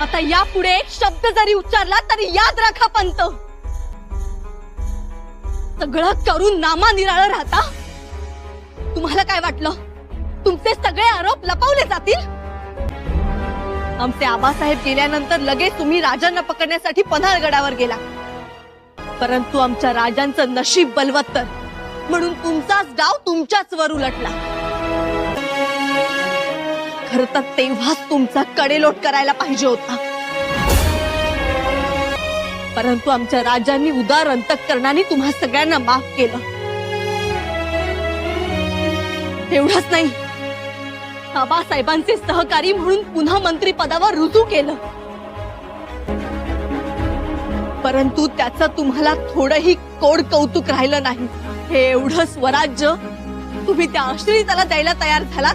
आता यापुढे एक शब्द जरी उच्चारला तरी याद राखा पंत. सगळं करून नामा निराळ राहता. तुम्हाला काय वाटलं? तुमचे सगळे आरोप लपवले जातील? आमचे आबासाहेब गेल्यानंतर लगेच तुम्ही राजांना पकडण्यासाठी पन्हाळगडावर गेला. परंतु आमच्या राजांचं नशीब बलवत्तर. म्हणून तुमचाच डाव तुमच्याच वर उलटला. खर तर तेव्हाच तुमचा कडेलोट करायला पाहिजे होता. परंतु आमच्या राजांनी उदार अंतकरणाने तुम्हा सगळ्यांना माफ केलं. एवढंच नाही. बाबासाहेबांचे सहकारी म्हणून पुन्हा मंत्री पदावर रुजू केलं. परंतु त्याचं तुम्हाला थोडंही कोड कौतुक राहिलं नाही. हे एवढं स्वराज्य तुम्ही त्या आश्रिताला द्यायला तयार झालात?